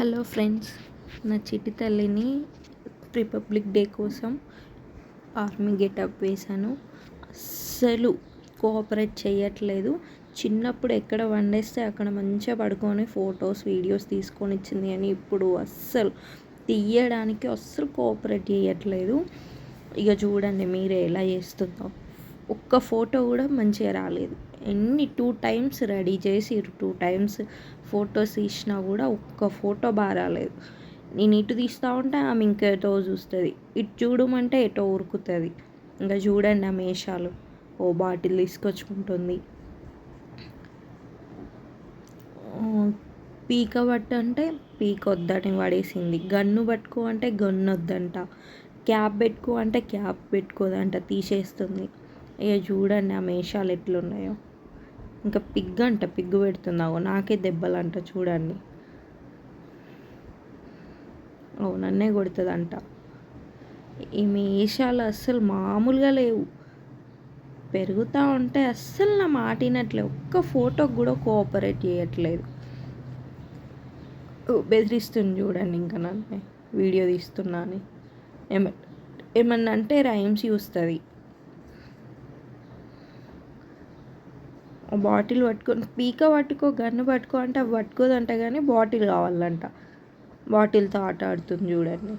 Hello friends నా చిట్టి తల్లిని రిపబ్లిక్ డే కోసం ఆర్మీ గెటప్ వేశాను. అస్సలు కోఆపరేట్ చేయట్లేదు. చిన్నప్పుడు ఎక్కడ వండేస్తే అక్కడ మంచిగా పడుకొని ఫొటోస్ వీడియోస్ తీసుకొని ఇచ్చింది అని ఇప్పుడు అస్సలు తీయడానికి అస్సలు కోఆపరేట్ చేయట్లేదు. ఇక చూడండి మీరే ఎలా చేస్తుందో. ఒక్క ఫోటో కూడా మంచిగా రాలేదు. ఎన్ని టూ టైమ్స్ రెడీ చేసిర్రు టూ టైమ్స్ ఫొటోస్ తీసినా కూడా ఒక్క ఫోటో బారాలేదు రాలేదు. నేను ఇటు తీస్తూ ఉంటే ఆమె ఇంకెటో చూస్తుంది. ఇటు చూడమంటే ఎటో ఉరుకుతుంది. ఇంకా చూడండి ఆ మేషాలు. ఓ బాటిల్ తీసుకొచ్చుకుంటుంది. పీక పట్టు అంటే పీక వద్దని పడేసింది. గన్ను పట్టుకో అంటే గన్ను వద్దంట. క్యాప్ పెట్టుకో అంటే క్యాప్ పెట్టుకోదంట తీసేస్తుంది. ఇక చూడండి ఆ మేషాలు ఎట్లున్నాయో. ఇంకా పిగ్ అంట పిగ్గు పెడుతున్నావు. నాకే దెబ్బలు అంట చూడండి. ఓ నన్నే కొడుతుందంట. ఈ మేషాలు అస్సలు మామూలుగా లేవు. పెరుగుతూ ఉంటే అస్సలు నా మాటినట్లే. ఒక్క ఫోటోకి కూడా కోఆపరేట్ చేయట్లేదు. బెదిరిస్తుంది చూడండి ఇంకా నన్ను. వీడియో తీస్తున్నా అని. ఏమ ఏమన్నా అంటే రైమ్స్ చూస్తుంది. బాటిల్ పట్టుకొని పీక పట్టుకో గన్ను పట్టుకో అంటే అవి పట్టుకోదంట కానీ బాటిల్ కావాలంట. బాటిల్తో ఆట ఆడుతుంది చూడండి.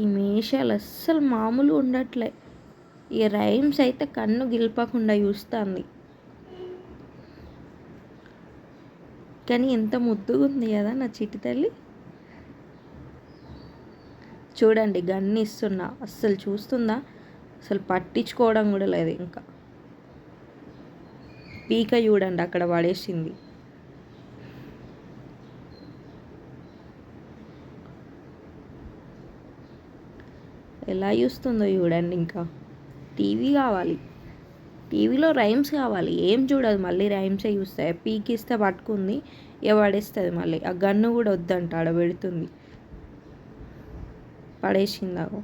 ఈ మేషాలు అస్సలు మామూలు ఉండట్లే. ఈ రైమ్స్ అయితే కన్ను గిల్పకుండా చూస్తుంది. కానీ ఎంత ముద్దుగా ఉంది కదా నా చిట్టి తల్లి. చూడండి గన్ను ఇస్తున్నా. అస్సలు చూస్తుందా? అసలు పట్టించుకోవడం కూడా లేదు ఇంకా. పీక చూడండి అక్కడ పడేసింది. ఎలా చూస్తుందో చూడండి ఇంకా. టీవీ కావాలి. టీవీలో రైమ్స్ కావాలి. ఏం చూడదు. మళ్ళీ రైమ్సే చూస్తాయి పీకిస్తే పట్టుకుంది ఇక పడేస్తుంది మళ్ళీ. ఆ గన్ను కూడా వద్దంట ఆడ పెడుతుంది. పడేసిందాగో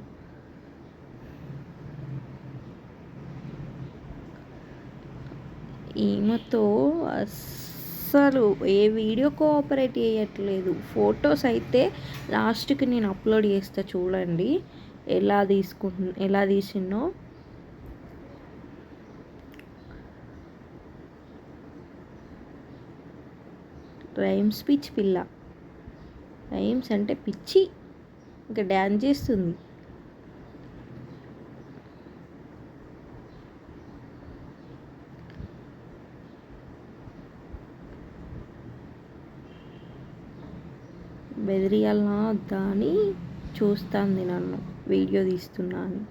ఈమెతో అస్సలు ఏ వీడియో కోఆపరేట్ చేయట్లేదు. ఫొటోస్ అయితే లాస్ట్కి నేను అప్లోడ్ చేస్తా చూడండి. ఎలా తీసుకు ఎలా తీసినో రైమ్స్ పిచ్ పిల్ల. రైమ్స్ అంటే పిచ్చి. ఇంకా డ్యాన్స్ చేస్తుంది. బెదిరియాలనా వద్దా అని చూస్తుంది నన్ను. వీడియో తీస్తున్నాను అని.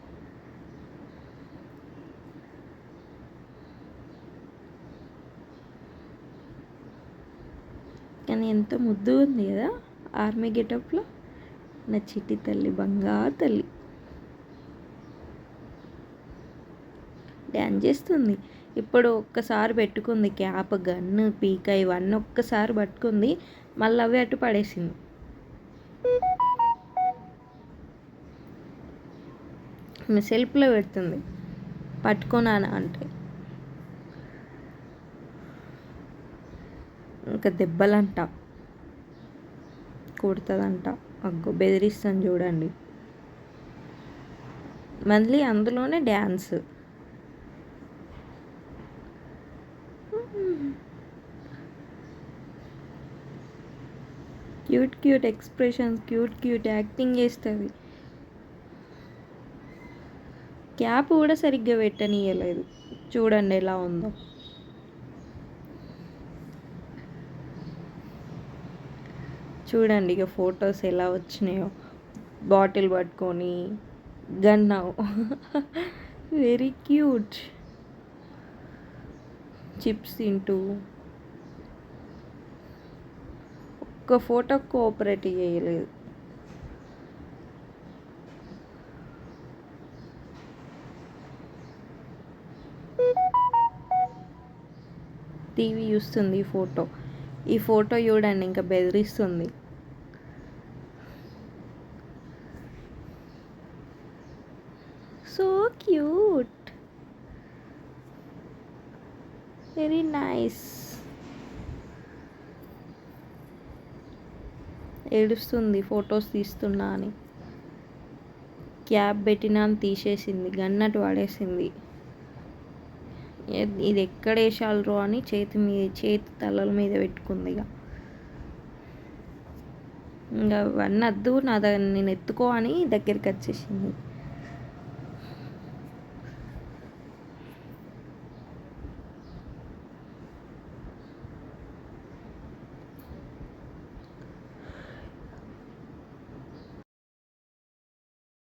కానీ ఎంత ముద్దు ఉంది కదా ఆర్మీ గెటప్లో. నా చిట్టి తల్లి బంగారు తల్లి. డ్యాన్స్ చేస్తుంది. ఇప్పుడు ఒక్కసారి పెట్టుకుంది క్యాప్ గన్ను పీక ఇవన్నీ ఒక్కసారి పట్టుకుంది. మళ్ళీ అవి అటు పడేసింది. సెల్ఫ్లో పెడుతుంది. పట్టుకున్నాను అంటే. ఇంకా దెబ్బలంట. కొడుతుందంట. అగ్గో బెదిరిస్తాను చూడండి. మళ్ళీ అందులోనే dance. Cute cute expressions cute cute acting చేస్తుంది. క్యాప్ కూడా సరిగ్గా పెట్టనీయలేదు. చూడండి ఎలా ఉందో. చూడండి ఇక ఫొటోస్ ఎలా వచ్చినాయో. బాటిల్ పట్టుకొని గన్ వెరీ క్యూట్. చిప్స్ తింటూ ఒక్క ఫోటో కోఆపరేట్ చేయలేదు. టీవీ చూస్తుంది ఈ ఫోటో. ఈ ఫోటో చూడండి ఇంకా బెదిరిస్తుంది. So cute. Very nice. ఏడుస్తుంది ఫొటోస్ తీస్తున్నా అని. క్యాప్ పెట్టినా అని తీసేసింది గన్నట్టు పడేసింది ఇది ఎక్కడ వేసాలరో అని చేతి మీద చేతి తలల మీద పెట్టుకుంది ఇక. ఇంకా అవన్నీ వద్దు నా దగ్గర నేను ఎత్తుకో అని దగ్గరికి వచ్చేసింది.